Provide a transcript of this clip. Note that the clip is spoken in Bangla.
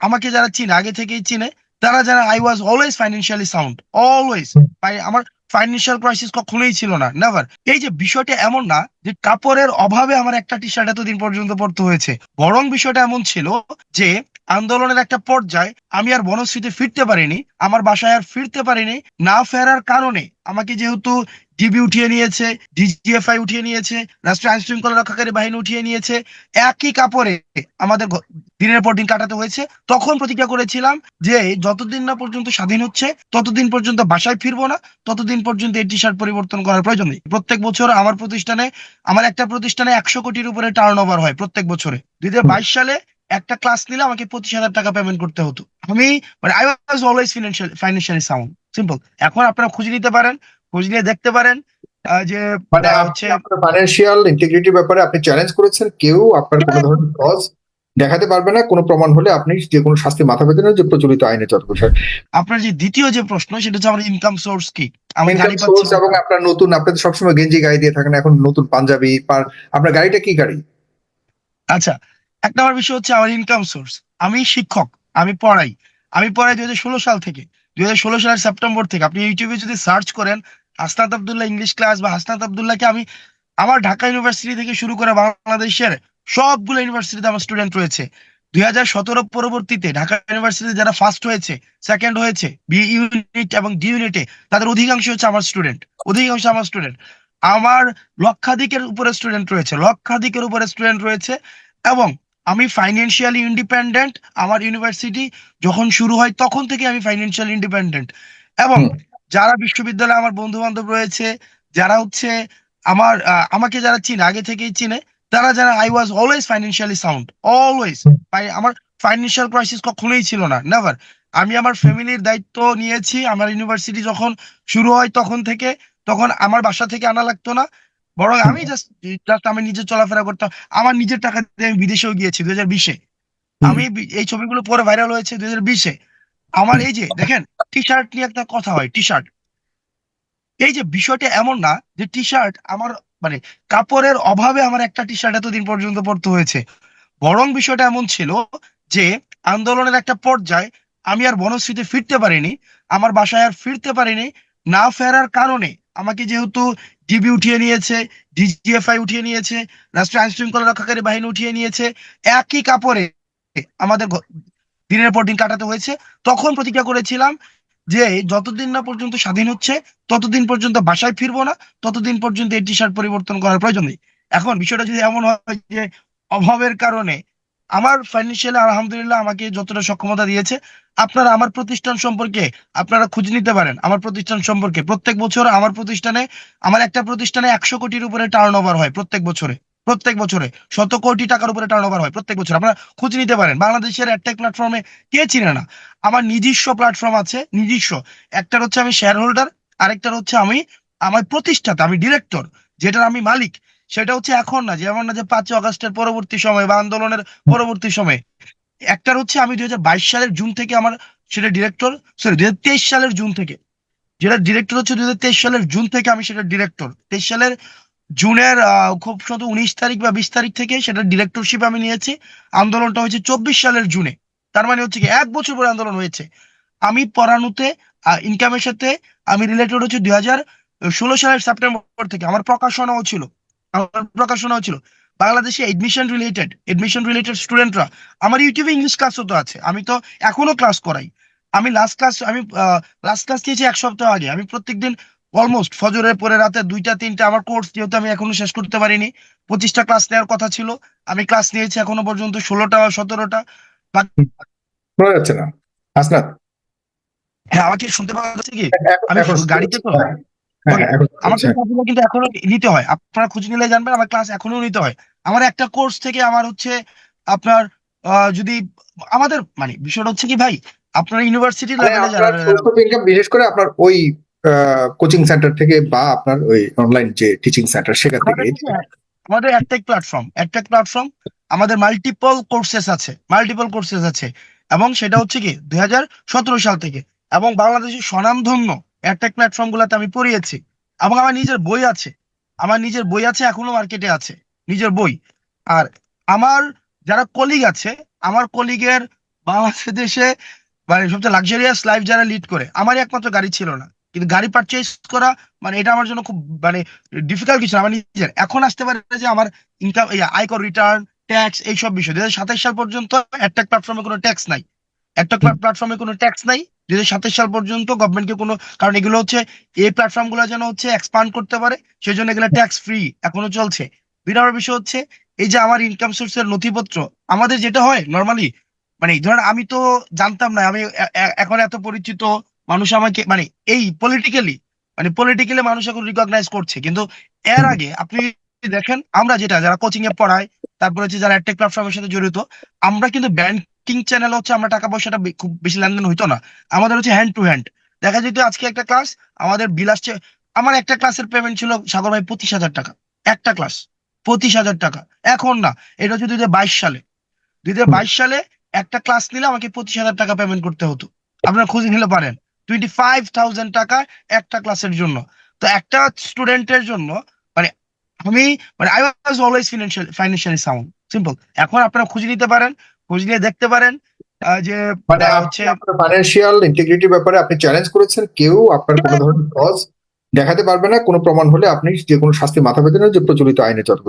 আমাকে যারা চিনে, আগে থেকেই চিনে, তারা যারা I was always financially sound always আমার ফাইন্যান্সিয়াল ক্রাইসিস কখনোই ছিল না নেভার এই যে বিষয়টা এমন না যে কাপড়ের অভাবে আমার একটা টি শার্ট এতদিন পর্যন্ত পড়তে হয়েছে। বরং বিষয়টা এমন ছিল যে আন্দোলনের একটা পর্যায়ে আমি আর বনশ্রীতে ফিরতে পারিনি, আমার বাসায় আর ফিরতে পারিনি, না ফেরার কারণে আমাকে যেহেতু ডিবি উঠিয়ে নিয়েছে ডিজিএফআই উঠিয়ে নিয়েছে, রাষ্ট্রীয় আইন শৃঙ্খলা রক্ষাকারী বাহিনী উঠিয়ে নিয়েছে। একই কাপড়ে আমাদের দিনের পর দিন কাটাতে হয়েছে। তখন প্রতিজ্ঞা করেছিলাম যে যতদিন না পর্যন্ত স্বাধীন হচ্ছে, ততদিন পর্যন্ত বাসায় ফিরবো না, ততদিন পর্যন্ত এই টি শার্ট পরিবর্তন করার প্রয়োজন নেই। প্রত্যেক বছর আমার প্রতিষ্ঠানে, আমার একটা প্রতিষ্ঠানে একশো কোটির উপরে টার্ন ওভার হয় প্রত্যেক বছরে। দুই হাজার বাইশ সালে একটা ক্লাস নিলে আমাকে পঁচিশ হাজার টাকা পেমেন্ট করতে হতো। আমি মানে I was always financial financially sound simple এখন আপনারা খুঁজে নিতে পারেন খুঁজ নিয়ে দেখতে পারেন যে মানে হচ্ছে ফাইন্যান্সিয়াল ইন্টিগ্রিটির ব্যাপারে আপনি চ্যালেঞ্জ করেছেন কেউ আপনার কোনো ধরনের কজ দেখাতে পারবে না কোনো প্রমাণ হলে আপনি যে কোনো শাস্তি মাথা পেতে না যে প্রচলিত আইনে বিষয় আপনার যে দ্বিতীয় যে প্রশ্ন সেটা হচ্ছে আমার ইনকাম সোর্স কি? আমি গাড়ি পাচ্ছি। এবং আপনার নতুন আপনি তো সবসময় গেঞ্জি গাড়ি দিয়ে থাকেন এখন নতুন পাঞ্জাবি পার আপনার গাড়িটা কি গাড়ি? আচ্ছা এক নম্বর বিষয় হচ্ছে আমার ইনকাম সোর্স আমি শিক্ষক আমি পড়াই। আমি পড়াই দুই হাজার ষোলো সাল থেকে। দুই সালের সেপ্টেম্বর থেকে আপনি ইউটিউবে যদি সার্চ করেন, হাসনাত আবদুল্লাহ ইংলিশ ক্লাস বা হাসনাত আবদুল্লাহকে আমি আমার ঢাকা ইউনিভার্সিটি থেকে শুরু করে বাংলাদেশের সবগুলো ইউনিভার্সিটিতে আমার স্টুডেন্ট রয়েছে। দুই হাজার সতেরো পরবর্তীতে ঢাকা ইউনিভার্সিটিতে যারা ফার্স্ট হয়েছে সেকেন্ড হয়েছে বি ইউনিট এবং ডি ইউনিটে তাদের অধিকাংশ হচ্ছে আমার স্টুডেন্ট অধিকাংশ আমার স্টুডেন্ট আমার লক্ষাধিকের উপরে স্টুডেন্ট রয়েছে, লক্ষাধিকের উপরে স্টুডেন্ট রয়েছে এবং আমি ফাইন্যান্সিয়ালি ইন্ডিপেন্ডেন্ট আমার ইউনিভার্সিটি যখন শুরু হয় তখন থেকে আমি ফাইন্যান্সিয়ালি ইন্ডিপেন্ডেন্ট এবং যারা বিশ্ববিদ্যালয়ে আমার বন্ধু বান্ধব রয়েছে যারা হচ্ছে আমার আমাকে যারা চিনে আগে থেকেই চিনে তারা যারা I was always financially sound always আমার ফাইন্যান্সিয়াল ক্রাইসিস কখনোই ছিল না নেভার আমি আমার ফ্যামিলির দায়িত্ব নিয়েছি আমার ইউনিভার্সিটি যখন শুরু হয় তখন থেকে তখন আমার বাসা থেকে আনা লাগতো না বরং আমি জাস্ট জাস্ট আমি নিজে চলাফেরা করতাম। আমার নিজের টাকা দিয়ে আমি বিদেশেও গিয়েছি দুই হাজার বিশে আমি এই ছবিগুলো পরে ভাইরাল হয়েছে দুই হাজার বিশে। আমার এই যে দেখেন টি শার্ট নিয়ে একটা কথা হয় টি শার্ট এই যে বিষয়টা এমন না যে টি শার্ট আমার মানে কাপড়ের অভাবে আমার একটা টি শার্ট এতদিন পর্যন্ত পড়তে হয়েছে। বরং বিষয়টা এমন ছিল যে আন্দোলনের একটা পর্যায়ে আমি আর বনশ্রীতে ফিরতে পারিনি আমার বাসায় আর ফিরতে পারিনি না ফেরার কারণে। আমাকে যেহেতু ডিবি উঠিয়ে নিয়েছে ডিজিএফআই উঠিয়ে নিয়েছে, রাষ্ট্রীয় আইন শৃঙ্খলা রক্ষাকারী বাহিনী উঠিয়ে নিয়েছে, একই কাপড়ে আমাদের দিনের পর দিন কাটাতে হয়েছে। তখন প্রতিজ্ঞা করেছিলাম যে যতদিন না পর্যন্ত স্বাধীন হচ্ছে, ততদিন পর্যন্ত বাসায় ফিরবো না, ততদিন পর্যন্ত এই টি শার্ট পরিবর্তন করার প্রয়োজন নেই। এখন বিষয়টা যদি এমন হয় যে অভাবের কারণে আমার ফাইন্যান্সিয়ালি আলহামদুলিল্লাহ, আমাকে যতটা সক্ষমতা দিয়েছে, আপনারা আমার প্রতিষ্ঠান সম্পর্কে আপনারা খুঁজ নিতে পারেন। আমার প্রতিষ্ঠান সম্পর্কে। প্রত্যেক বছর আমার প্রতিষ্ঠানে, আমার একটা প্রতিষ্ঠানে একশো কোটির উপরে টার্ন ওভার হয় প্রত্যেক বছরে। প্রত্যেক বছরে। শত কোটি টাকার উপরে টার্ন ওভার হয় প্রত্যেক বছর। আপনারা খুঁজ নিতে পারেন। বাংলাদেশের একটা প্ল্যাটফর্মে কে চিনে না? আমার নিজস্ব প্ল্যাটফর্ম আছে, নিজস্ব। একটার হচ্ছে আমি শেয়ার হোল্ডার আরেকটার হচ্ছে আমি, আমার প্রতিষ্ঠাতা, আমি ডিরেক্টর যেটার আমি মালিক। সেটা হচ্ছে এখন না যেমন না যে পাঁচই আগস্টের পরবর্তী সময় বা আন্দোলনের পরবর্তী সময়। একটার হচ্ছে আমি দুই হাজার বাইশ সালের জুন থেকে আমার সেটা ডিরেক্টর সরি দুই হাজার তেইশ সালের জুন থেকে। যেটা ডিরেক্টর হচ্ছে দুই হাজার তেইশ সালের জুন থেকে আমি সেটা ডিরেক্টর তেইশ সালের জুনের খুব শত উনিশ তারিখ বা বিশ তারিখ থেকে সেটা ডিরেক্টরশিপ আমি নিয়েছি। আন্দোলনটা হয়েছে চব্বিশ সালের জুনে। তার মানে হচ্ছে কি, এক বছর পরে আন্দোলন হয়েছে। আমি পড়ানোতে ইনকামের সাথে আমি রিলেটেড হচ্ছে দুই হাজার ষোলো সালের সেপ্টেম্বর থেকে। আমার প্রকাশনাও ছিল। আমার প্রকাশনাও ছিল বাংলাদেশে এডমিশন রিলেটেড এডমিশন রিলেটেড স্টুডেন্টরা আমার ইউটিউবে ইংলিশ ক্লাসও তো আছে আমি তো এখনও ক্লাস করাই। আমি লাস্ট ক্লাস আমি লাস্ট ক্লাস দিয়েছি এক সপ্তাহ আগে আমি প্রত্যেকদিন অলমোস্ট ফজরের পরে রাতে দুইটা তিনটা আমার কোর্স যেহেতু আমি এখনও শেষ করতে পারিনি পঁচিশটা ক্লাস নেওয়ার কথা ছিল আমি ক্লাস নিয়েছি এখনও পর্যন্ত ষোলোটা বা সতেরোটা। শোনা যাচ্ছে না। আসনাদ হ্যাঁ আমাকে শুনতে পাওয়া যাচ্ছে কি? আমি গাড়িতে তো আমাকে ক্লাসগুলো কিন্তু এখনও নিতে হয়। আপনারা খুঁজে নিলে জানবেন আমার ক্লাস এখনও নিতে হয়। আমার একটা কোর্স থেকে আমার হচ্ছে আপনার যদি আমাদের মানে বিষয়টা হচ্ছে কি ভাই আপনার ইউনিভার্সিটি মানে আপনার income বিশেষ করে আপনার ওই কোচিং সেন্টার থেকে বা আপনার ওই অনলাইন যে টিচিং সেন্টার সেখান থেকে আমাদের একটাই প্ল্যাটফর্ম একটাই প্ল্যাটফর্ম আমাদের মাল্টিপল কোর্সেস আছে মাল্টিপল কোর্সেস আছে। এবং সেটা হচ্ছে কি দুই হাজার সতেরো সাল থেকে। এবং বাংলাদেশের স্বনামধন্য একটাক প্ল্যাটফর্ম গুলাতে আমি পড়িয়েছি। এবং আমার নিজের বই আছে। আমার নিজের বই আছে এখনও মার্কেটে আছে। নিজের বই। আর আমার যারা কলিগ আছে আমার কলিগের বাংলাদেশে মানে সবচেয়ে লাক্সারিয়াস লাইফ যারা লিড করে আমারই একমাত্র গাড়ি ছিল না। কিন্তু গাড়ি পারচেজ করা মানে এটা আমার জন্য খুব মানে ডিফিকাল্ট কিছু আমার নিজের। এখন আসতে পারে যে আমার ইনকাম আয়কর রিটার্ন ট্যাক্স এইসব বিষয়। দুই হাজার সাতাশ সাল পর্যন্ত একটা প্ল্যাটফর্মে কোনো ট্যাক্স নাই। একটা প্ল্যাটফর্মে কোনো ট্যাক্স নাই। দুই হাজার সাতাশ সাল পর্যন্ত গভর্নমেন্টকে কোনো, কারণ এগুলো হচ্ছে, এই প্ল্যাটফর্মগুলো যেন হচ্ছে এক্সপান্ড করতে পারে সেই জন্য এগুলো ট্যাক্স ফ্রি এখনও চলছে। বিরাট বিষয় হচ্ছে, এই যে আমার ইনকাম সোর্সের নথিপত্র, আমাদের যেটা হয় নর্মালি মানে ধরেন আমি তো জানতাম না, আমি এখন এত পরিচিত মানুষ আমাকে মানে এই পলিটিক্যালি মানে পলিটিক্যালি মানুষ এখন রিকগনাইজ করছে। কিন্তু এর আগে আপনি দেখেন, আমরা যেটা, যারা কোচিং এ পড়াই তারপরে হচ্ছে যারা টেক প্ল্যাটফর্মের সাথে জড়িত, আমরা কিন্তু ব্যাংকিং চ্যানেল হচ্ছে আমরা টাকা পয়সাটা খুব বেশি লেনদেন হইতো না। আমাদের হচ্ছে হ্যান্ড টু হ্যান্ড দেখা যেত আজকে একটা ক্লাস আমাদের বিল আসছে, আমার একটা ক্লাসের পেমেন্ট ছিল সাগর ভাই পঁচিশ হাজার টাকা। একটা ক্লাস পঁচিশ হাজার টাকা। এখন না, এটা হচ্ছে দুই হাজার বাইশ সালে। দুই হাজার বাইশ সালে একটা ক্লাস নিলে আমাকে পঁচিশ হাজার টাকা পেমেন্ট করতে হতো। আপনারা খুঁজে নিলে পারেন। টোয়েন্টি ফাইভ থাউজেন্ড টাকা একটা ক্লাসের জন্য। তো একটা স্টুডেন্টের জন্য মানে আমি মানে I was always financial financially sound simple এখন আপনারা খুঁজে নিতে পারেন। খুঁজে নিয়ে দেখতে পারেন যে মানে হচ্ছে ফাইন্যান্সিয়াল ইন্টিগ্রিটির ব্যাপারে আপনি চ্যালেঞ্জ করেছেন কেউ আপনার কোনো ধরনের কজ দেখাতে পারবে না কোনো প্রমাণ হলে আপনি যে কোনো শাস্তি মাথা পেতে যে প্রচলিত আইনে চট